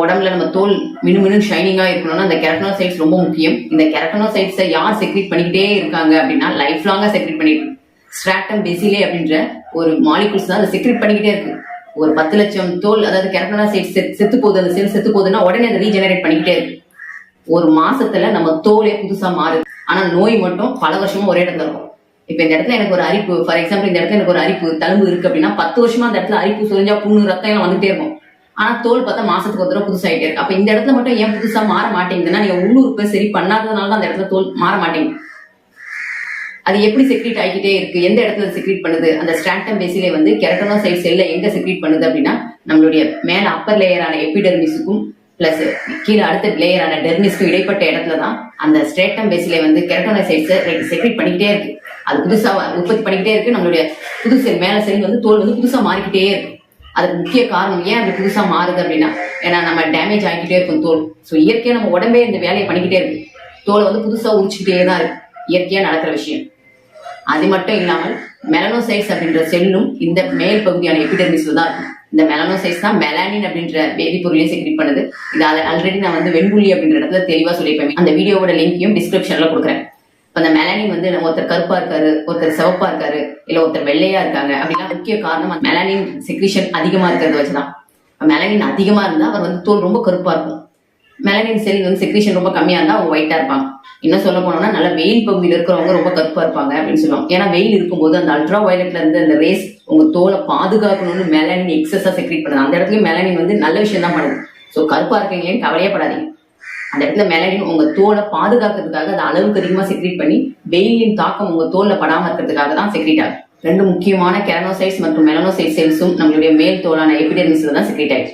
உடம்புல நம்ம தோல் மினுமினு ஷைனிங்கா இருக்கணும்னா அந்த கெரட்டனோசைட்ஸ் ரொம்ப முக்கியம். இந்த கெரட்டனோசைட்ஸை யார் செக்ரீட் பண்ணிக்கிட்டே இருக்காங்க அப்படின்னா லைஃப் லாங்கா செக்ரீட் பண்ணிட்டு ஸ்ட்ராட்டம் பெசிலே அப்படின்ற ஒரு மாலிகுல்ஸ் தான் அதை செக்ரீட் பண்ணிக்கிட்டே இருக்கு. ஒரு பத்து லட்சம் தோல் அதாவது கெரட்டனோசைட்ஸ் செத்து போகுது அந்த செல் செத்து போகுதுன்னா உடனே அதை ரீஜெனரேட் பண்ணிக்கிட்டே இருக்கு. ஒரு மாசத்துல நம்ம தோலே புதுசா மாறுது. ஆனா நோய் மட்டும் பல வருஷமும் ஒரே இடத்துல இருக்கும். இப்ப இந்த இடத்துல எனக்கு ஒரு அரிப்பு ஃபார் எக்ஸாம்பிள் இந்த இடத்துல எனக்கு ஒரு அரிப்பு தழும்பு இருக்கு அப்படின்னா பத்து வருஷமா அந்த இடத்துல அரிப்பு சொரிஞ்சா புண்ணு ரத்தம் எல்லாம் வந்துட்டே இருக்கும். ஆனா தோல் பார்த்தா மாசத்துக்கு ஒரு தடவை புதுசாகிட்டே இருக்கு. அப்ப இந்த இடத்துல மட்டும் ஏன் புதுசா மாற மாட்டேங்குதுன்னா நீங்க உள்ளுறுப்பை சரி பண்ணாததுனால தான் அந்த இடத்துல தோல் மாற மாட்டேங்குது. அது எப்படி செக்ரீட் ஆகிக்கிட்டே இருக்கு? எந்த இடத்துல செக்ரீட் பண்ணுது? அந்த ஸ்ட்ராண்டம் பேசிலே வந்து கெரட்டனோசைட் செல்ல எங்க செக்ரீட் பண்ணுது அப்படின்னா நம்மளுடைய மேல அப்பர் லேயரான எபிடெர்மிஸுக்கும் பிளஸ் கீழே அடுத்த லேயரான டெர்மிஸ்க்கும் இடைப்பட்ட இடத்துல தான் அந்த ஸ்ட்ரேட்டம் பேசிலே வந்து கெரட்டனோசைட்ஸை செக்ரீட் பண்ணிக்கிட்டே இருக்கு. அது புதுசா உற்பத்தி பண்ணிக்கிட்டே இருக்கு. நம்மளுடைய புது செல் மேல செல் வந்து தோல் வந்து புதுசா மாறிக்கிட்டே இருக்கு. அதுக்கு முக்கிய காரணம் ஏன் அது புதுசாக மாறுது அப்படின்னா ஏன்னா நம்ம டேமேஜ் ஆகிக்கிட்டே இருக்கும் தோல். ஸோ இயற்கையாக நம்ம உடம்பே இந்த வேலையை பண்ணிக்கிட்டே இருக்கு. தோலை வந்து புதுசாக உரிச்சுக்கிட்டே தான் இருக்கு. இயற்கையாக நடக்கிற விஷயம். அது மட்டும் இல்லாமல் மெலனோசைட்ஸ் அப்படின்ற செல்லும் இந்த மேல் பகுதியான எபிடெர்மிஸ்ல தான் இருக்கும் இந்த மெலனோசைட்ஸ் தான் மெலானின் அப்படின்ற வேதிப்பொருளையும் செக்ரிட் பண்ணுது. இது ஆல்ரெடி நான் வந்து வெண்புள்ளி அப்படின்ற இடத்துல தெளிவாக சொல்லியிருப்பேன். அந்த வீடியோவோட லிங்கையும் டிஸ்கிரிப்ஷனில் கொடுக்குறேன். அந்த மெலானின் வந்து நம்ம ஒருத்தர் கருப்பா இருக்காரு ஒருத்தர் சிவப்பா இருக்காரு இல்ல ஒருத்தர் வெள்ளையா இருக்காங்க அப்படின்னா முக்கிய காரணம் அந்த மெலானின் செக்ரிஷன் அதிகமா இருக்கிறத வச்சுதான். மெலனின் அதிகமா இருந்தா அவர் வந்து தோல் ரொம்ப கருப்பா இருக்கும். மெலனின் செல் வந்து செக்ரிஷன் ரொம்ப கம்மியா இருந்தா அவங்க ஒயிட்டா இருப்பாங்க. இன்னும் சொல்ல போனோம்னா நல்ல வெயில் பகுதியில் இருக்கிறவங்க ரொம்ப கருப்பா இருப்பாங்க அப்படின்னு சொல்லுவாங்க. ஏன்னா வெயில் இருக்கும்போது அந்த அல்ட்ரா வயலட்ல இருந்து அந்த ரேஸ் உங்க தோலை பாதுகாக்கணும்னு மெலனின் எக்ஸஸா செக்ரீட் பண்ணுது. அந்த இடத்துலயும் மெலனின் வந்து நல்ல விஷயம் தான் பண்ணுது. ஸோ கருப்பா இருக்கீங்களேன்னு கவலையே படாதீங்க. அந்த இடத்துல மெலனின் உங்க தோலை பாதுகாக்கிறதுக்காக அது அளவுக்கு அதிகமா செக்ரீட் பண்ணி வெயிலின் தாக்கம் உங்க தோல்ல படாம இருக்கிறதுக்காக தான் செக்ரீட் ஆகும் ரெண்டு முக்கியமான கெரனோசைட்ஸ் மற்றும் மெலனோசைட் செல்ஸும் நம்மளுடைய மேல் தோலான எபிடெர்மிஸ்ல தான் செக்ரீட் ஆயிடுச்சு.